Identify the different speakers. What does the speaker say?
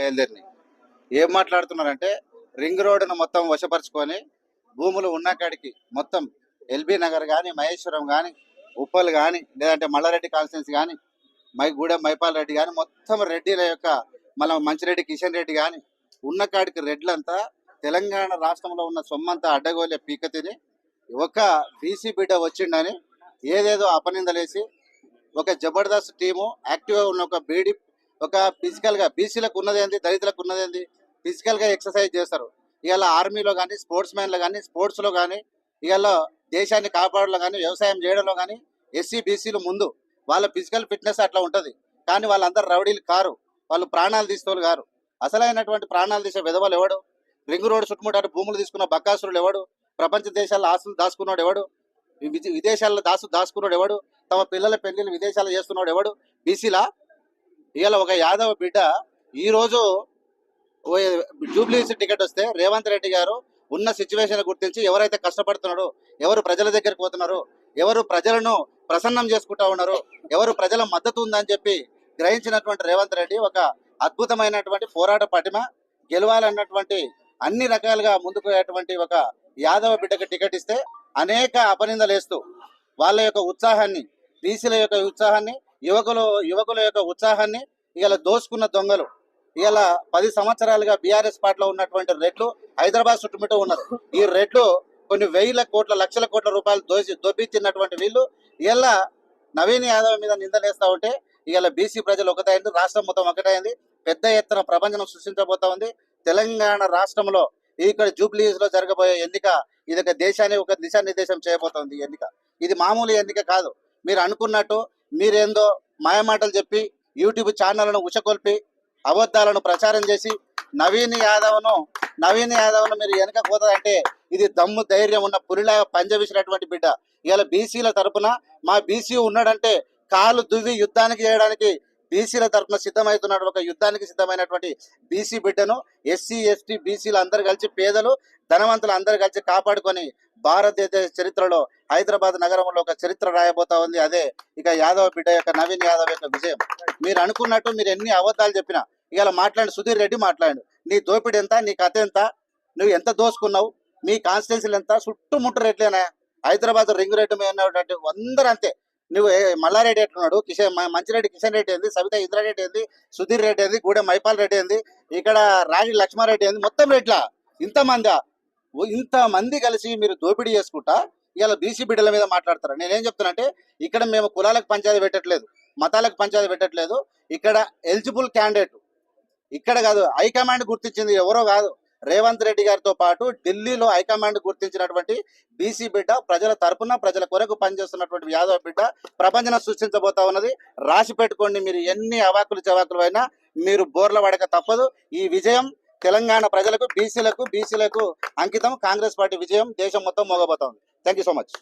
Speaker 1: బయలుదేరినాయి. ఏం మాట్లాడుతున్నారంటే రింగ్ రోడ్డును మొత్తం వశపరుచుకొని భూములు ఉన్న కాడికి మొత్తం ఎల్బీ నగర్ కానీ మహేశ్వరం కానీ ఉప్పల్ కానీ లేదంటే మల్లారెడ్డి కాన్స్టిట్యున్సీ కానీ మై గూడెం మైపాల్ రెడ్డి కానీ మొత్తం రెడ్డిల యొక్క మన మంచిరెడ్డి కిషన్ రెడ్డి కానీ ఉన్న కాడికి రెడ్లంతా తెలంగాణ రాష్ట్రంలో ఉన్న సొమ్మంతా అడ్డగోలే పీక తిని ఒక బీసీ బిడ్డ వచ్చిండని ఏదేదో అపనిందలేసి ఒక జబర్దస్త్ టీము యాక్టివ్గా ఉన్న ఒక బీడీ ఒక ఫిజికల్గా బీసీలకు ఉన్నదేంది దళితులకు ఉన్నదేంది ఫిజికల్గా ఎక్సర్సైజ్ చేస్తారు. ఇవాళ ఆర్మీలో కానీ స్పోర్ట్స్ మ్యాన్లో కానీ స్పోర్ట్స్లో కానీ ఇవాళ దేశాన్ని కాపాడలో కానీ వ్యవసాయం చేయడంలో కానీ ఎస్సీ బీసీలు ముందు. వాళ్ళ ఫిజికల్ ఫిట్నెస్ అట్లా ఉంటుంది. కానీ వాళ్ళందరూ రౌడీలు కారు. వాళ్ళు ప్రాణాలు తీసుకోవాలి కారు. అసలైనటువంటి ప్రాణాలు తీసే విధవలు ఎవడు? రింగ్ రోడ్ చుట్టుముట్టారు భూములు తీసుకున్న బక్కాసురుడు ఎవడు? ప్రపంచ దేశాల్లో ఆస్తులు దాచుకున్నాడు ఎవడు? విదేశాల్లో దాసు దాచుకున్నాడు ఎవడు? తమ పిల్లల పెళ్ళిళ్ళు విదేశాల్లో చేస్తున్నాడు ఎవడు? బీసీలా ఇవాళ ఒక యాదవ బిడ్డ ఈ రోజు జూబ్లీస్ టికెట్ వస్తే రేవంత్ రెడ్డి గారు ఉన్న సిచ్యువేషన్ గుర్తించి ఎవరైతే కష్టపడుతున్నారో ఎవరు ప్రజల దగ్గరికి పోతున్నారు ఎవరు ప్రజలను ప్రసన్నం చేసుకుంటా ఉన్నారు ఎవరు ప్రజల మద్దతు ఉందని చెప్పి గ్రహించినటువంటి రేవంత్ రెడ్డి ఒక అద్భుతమైనటువంటి పోరాట పటిమ గెలవాలన్నటువంటి అన్ని రకాలుగా ముందుకు ఒక యాదవ బిడ్డకు టికెట్ ఇస్తే అనేక అపనిందలు వేస్తూ వాళ్ళ యొక్క ఉత్సాహాన్ని బీసీల యొక్క ఉత్సాహాన్ని యువకులు యువకుల యొక్క ఉత్సాహాన్ని ఇలా దోసుకున్న దొంగలు. ఇలా పది సంవత్సరాలుగా బీఆర్ఎస్ పార్టీలో ఉన్నటువంటి రెడ్లు హైదరాబాద్ చుట్టుముట్టు ఉన్నారు. ఈ రెడ్లు కొన్ని వేల కోట్ల లక్షల కోట్ల రూపాయలు దోసి దొబ్బిచ్చినటువంటి వీళ్ళు. ఇలా నవీన్ యాదవ్ మీద నిందలేస్తా ఉంటే ఇలా బీసీ ప్రజలు ఒకటైంది రాష్ట్రం మొత్తం ఒకటైంది. పెద్ద ఎత్తున ప్రపంచం సృష్టించబోతా ఉంది. తెలంగాణ రాష్ట్రంలో ఇక్కడ జూబ్లీస్లో జరగబోయే ఎన్నిక ఇది ఒక దేశాన్ని ఒక దిశానిర్దేశం చేయబోతోంది ఎన్నిక. ఇది మామూలు ఎన్నిక కాదు. మీరు అనుకున్నట్టు మీరేందో మాయమాటలు చెప్పి యూట్యూబ్ ఛానళ్ళను ఉచకొల్పి అబద్ధాలను ప్రచారం చేసి నవీన్ యాదవ్ను నవీన్ యాదవ్ను మీరు వెనక పోతారంటే ఇది దమ్ము ధైర్యం ఉన్న పులిలాగా పంజవిసినటువంటి బిడ్డ. ఇవాళ బీసీల తరపున మా బీసీ ఉన్నాడంటే కాలు దువ్వి యుద్ధానికి చేయడానికి బీసీల తరపున సిద్ధమవుతున్నాడు. ఒక యుద్ధానికి సిద్ధమైనటువంటి బీసీ బిడ్డను ఎస్సీ ఎస్టీ బీసీలు అందరు కలిసి పేదలు ధనవంతులు అందరు కలిసి కాపాడుకొని భారతదేశ చరిత్రలో హైదరాబాద్ నగరంలో ఒక చరిత్ర రాయబోతా ఉంది. అదే ఇక యాదవ్ బిడ్డ యొక్క నవీన్ యాదవ్ యొక్క విజయం. మీరు అనుకున్నట్టు మీరు ఎన్ని అబద్ధాలు చెప్పినా ఇవాళ మాట్లాడి సుధీర్ రెడ్డి మాట్లాడు నీ దోపిడి ఎంత నీ కథ ఎంత నువ్వు ఎంత దోసుకున్నావు మీ కాన్స్టిట్యున్సీలు ఎంత చుట్టుముట్టు రేట్లేనా హైదరాబాద్ రింగ్ రేటు మీద ఉన్నటువంటి అందరూ అంతే నువ్వు మల్లారెడ్డి ఎట్లున్నాడు? కిషన్ మంచిరెడ్డి కిషన్ రెడ్డి ఏంది? సవిత ఇంద్రారెడ్డి ఏంది? సుధీర్ రెడ్డి ఏంది? గూడెం మైపాల్ రెడ్డి ఏంది? ఇక్కడ రాణి లక్ష్మారెడ్డి ఏంది? మొత్తం రెడ్ల? ఇంతమంది? ఇంత మంది కలిసి మీరు దోపిడీ చేసుకుంటా ఇలా బీసీ బిడ్డల మీద మాట్లాడతారు? నేనేం చెప్తానంటే ఇక్కడ మేము కులాలకు పంచాయతీ పెట్టట్లేదు మతాలకు పంచాయతీ పెట్టట్లేదు ఇక్కడ ఎలిజిబుల్ క్యాండిడేట్. ఇక్కడ కాదు హైకమాండ్ గుర్తించింది ఎవరో కాదు. రేవంత్ రెడ్డి గారితో పాటు ఢిల్లీలో హైకమాండ్ గుర్తించినటువంటి బీసీ బిడ్డ ప్రజల తరపున ప్రజల కొరకు పనిచేస్తున్నటువంటి యాదవ్ బిడ్డ ప్రపంచం సృష్టించబోతా ఉన్నది. రాసి పెట్టుకోండి మీరు ఎన్ని అవాకులు చవాకులు అయినా మీరు బోర్ల పడక తప్పదు. ఈ విజయం తెలంగాణ ప్రజలకు బీసీలకు బీసీలకు అంకితం. కాంగ్రెస్ పార్టీ విజయం దేశం మొత్తం మోగబోతోంది. Thank you so much